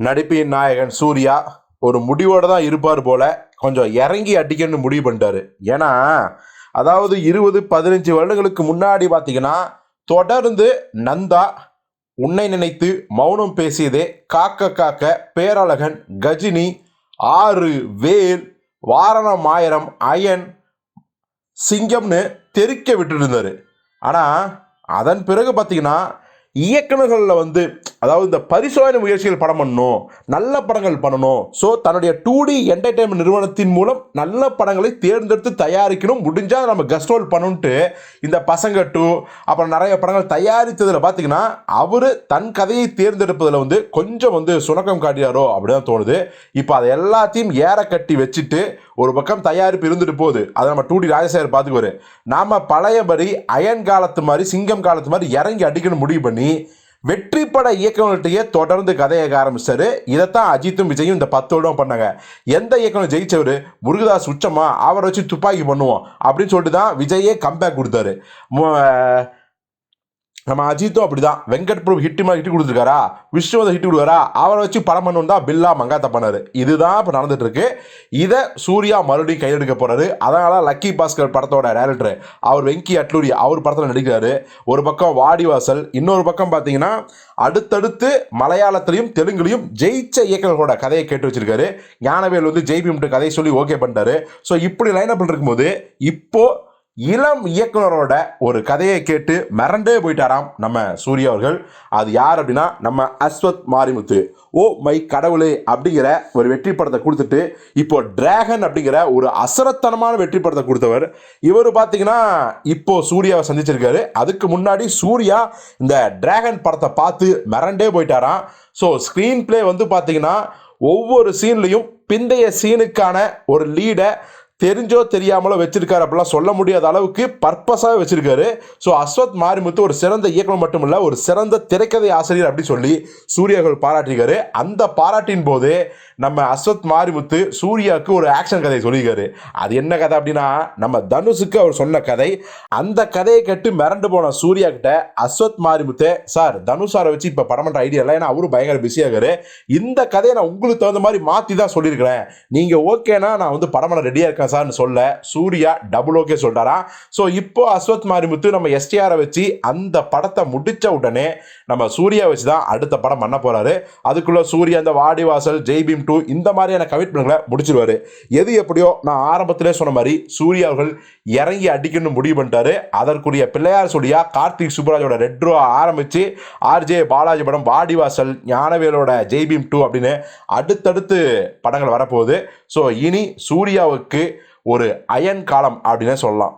நடிப்பின் நாயகன் சூர்யா ஒரு முடிவோடு தான் இருப்பார் போல. கொஞ்சம் இறங்கி அடிக்கணும்னு முடிவு பண்ணிட்டாரு. ஏன்னா அதாவது இருபது பதினஞ்சு வருடங்களுக்கு முன்னாடி பார்த்தீங்கன்னா தொடர்ந்து நந்தா உன்னை நினைத்து மௌனம் பேசியதே காக்க காக்க பேரழகன் கஜினி ஆறு வேல் வாரணம் ஆயிரம் அயன் சிங்கம்னு தெறிக்க விட்டுட்டு ஆனால் அதன் பிறகு பார்த்தீங்கன்னா இயக்குநர்களில் வந்து அதாவது இந்த பரிசோதனை முயற்சிகள் படம் பண்ணணும் நல்ல படங்கள் பண்ணணும். ஸோ தன்னுடைய டூ டி என்டர்டைன்மெண்ட் நிறுவனத்தின் மூலம் நல்ல படங்களை தேர்ந்தெடுத்து தயாரிக்கணும். முடிஞ்சால் நம்ம கஸ்ட்ரோல் பண்ணுன்ட்டு இந்த பசங்க டூ அப்புறம் நிறைய படங்கள் தயாரித்ததில் பார்த்தீங்கன்னா அவர் தன் கதையை தேர்ந்தெடுப்பதில் வந்து கொஞ்சம் வந்து சுணக்கம் காட்டியாரோ அப்படின்னு தோணுது. இப்போ அதை எல்லாத்தையும் ஏற கட்டி வச்சுட்டு ஒரு பக்கம் தயாரிப்பு இருந்துட்டு போகுது. அதை நம்ம டூடி ராஜசேகர் பார்த்துக்குவாரு நாம் பழையபடி அயன் காலத்து மாதிரி சிங்கம் காலத்து மாதிரி இறங்கி அடிக்கணும் முடிவு பண்ணி வெற்றி பட இயக்குநர்கிட்டயே தொடர்ந்து கதையை ஆரம்பிச்சாரு. இதைத்தான் அஜித்தும் விஜயும் இந்த பத்து வருடம் பண்ணாங்க. எந்த இயக்குனர் ஜெயிச்சவர்? முருகதாஸ் உச்சமா? அவரை வச்சு துப்பாக்கி பண்ணுவோம் அப்படின்னு சொல்லிட்டு தான் விஜயே கம்பேக் கொடுத்தாரு நம்ம அஜித்தும் அப்படிதான். வெங்கட் பிரபு ஹிட் மாதிரி ஹிட் கொடுத்துருக்காரா? விஷ்ணுவதை ஹிட் கொடுக்காரா அவரை வச்சு படம் பண்ணணும் தான் பில்லா மங்காத்த பண்ணாரு. இதுதான் இப்போ நடந்துட்டு இருக்கு இதை சூர்யா மறுபடியும் கையெடுக்க போறாரு. அதனால லக்கி பாஸ்கர் படத்தோட டேரக்டர் அவர் வெங்கி அட்லூரி அவர் படத்தில் நடிக்கிறாரு. ஒரு பக்கம் வாடிவாசல் இன்னொரு பக்கம் பார்த்தீங்கன்னா அடுத்தடுத்து மலையாளத்திலையும் தெலுங்குலையும் ஜெயிச்ச இயக்குநர்களோட கதையை கேட்டு வச்சிருக்காரு. ஞானவேல் வந்து ஜெய்பிம்ட்டு கதையை சொல்லி ஓகே பண்ணிட்டாரு. ஸோ இப்படி லைன் அப் இருக்கும்போது இப்போது இளம் இயக்குனரோட ஒரு கதையை கேட்டு மிரண்டே போயிட்டாராம் நம்ம சூர்யா அவர்கள். அது யார் அப்படின்னா நம்ம அஸ்வத் மாரிமுத்து. ஓ மை கடவுளே அப்படிங்கிற ஒரு வெற்றி படத்தை கொடுத்துட்டு இப்போ டிராகன் அப்படிங்கிற ஒரு அசரத்தனமான வெற்றி படத்தை கொடுத்தவர். இவர் பார்த்தீங்கன்னா இப்போ சூர்யாவை சந்திச்சிருக்காரு. அதுக்கு முன்னாடி சூர்யா இந்த டிராகன் படத்தை பார்த்து மிரண்டே போயிட்டாராம். ஸோ ஸ்க்ரீன் ப்ளே வந்து பார்த்தீங்கன்னா ஒவ்வொரு சீன்லையும் பிந்தைய சீனுக்கான ஒரு லீடை தெரிஞ்சோ தெரியாமலோ வச்சிருக்காரு அப்படிலாம் சொல்ல முடியாத அளவுக்கு பர்பஸாக வச்சிருக்காரு. ஸோ அஸ்வத் மாரிமுத்து ஒரு சிறந்த இயக்குனர் மட்டும் இல்லை ஒரு சிறந்த திரைக்கதை ஆசிரியர் அப்படின்னு சொல்லி சூர்யாக்கள் பாராட்டியிருக்காரு. அந்த பாராட்டின் போது நம்ம அஸ்வத் மாரிமுத்து சூர்யாவுக்கு ஒரு ஆக்ஷன் கதையை சொல்லியிருக்காரு. அது என்ன கதை அப்படின்னா நம்ம தனுஷுக்கு அவர் சொன்ன கதை. அந்த கதையை கேட்டு மிரண்டு போன சூர்யா கிட்ட அஸ்வத் மாரிமுத்து சார் தனுஷ் சாரை வச்சு இப்போ படம் பண்ணுற ஐடியா இல்லை. ஏன்னா அவரும் பயங்கர பிஸியாகாரு இந்த கதையை நான் உங்களுக்கு தகுந்த மாதிரி மாற்றி தான் சொல்லியிருக்கிறேன் நீங்கள் ஓகேனா நான் வந்து படம் பண்ண ரெடியாக இருக்கேன் சார்னு சொல்ல சூர்யா டபுள் ஓகே சொல்கிறாராம் ஸோ இப்போ அஸ்வத் மாரிமுத்து நம்ம எஸ்டிஆரை வச்சு அந்த படத்தை முடித்த உடனே நம்ம சூர்யா வச்சு தான் அடுத்த படம் பண்ண போகிறாரு அதுக்குள்ளே சூர்யா இந்த வாடிவாசல் ஜெய்பீம் டூ இந்த மாதிரியான கமிட்மெண்ட்களை முடிச்சிருவார். எது எப்படியோ நான் ஆரம்பத்திலே சொன்ன மாதிரி சூர்யா அவர்கள் இறங்கி அடிக்கணும்னு முடிவு பண்ணிட்டாரு. அதற்குரிய பிள்ளையார் சொல்லியா கார்த்திக் சுப்ராஜோட ரெட்ரோ ஆரம்பித்து ஆர்ஜே பாலாஜி படம் வாடிவாசல் ஞானவேலோட ஜெய்பீம் டூ அப்படின்னு அடுத்தடுத்து படங்கள் வரப்போகுது. ஸோ இனி சூர்யாவுக்கு ஒரு அயன் காலம் அப்படின்னே சொல்லலாம்.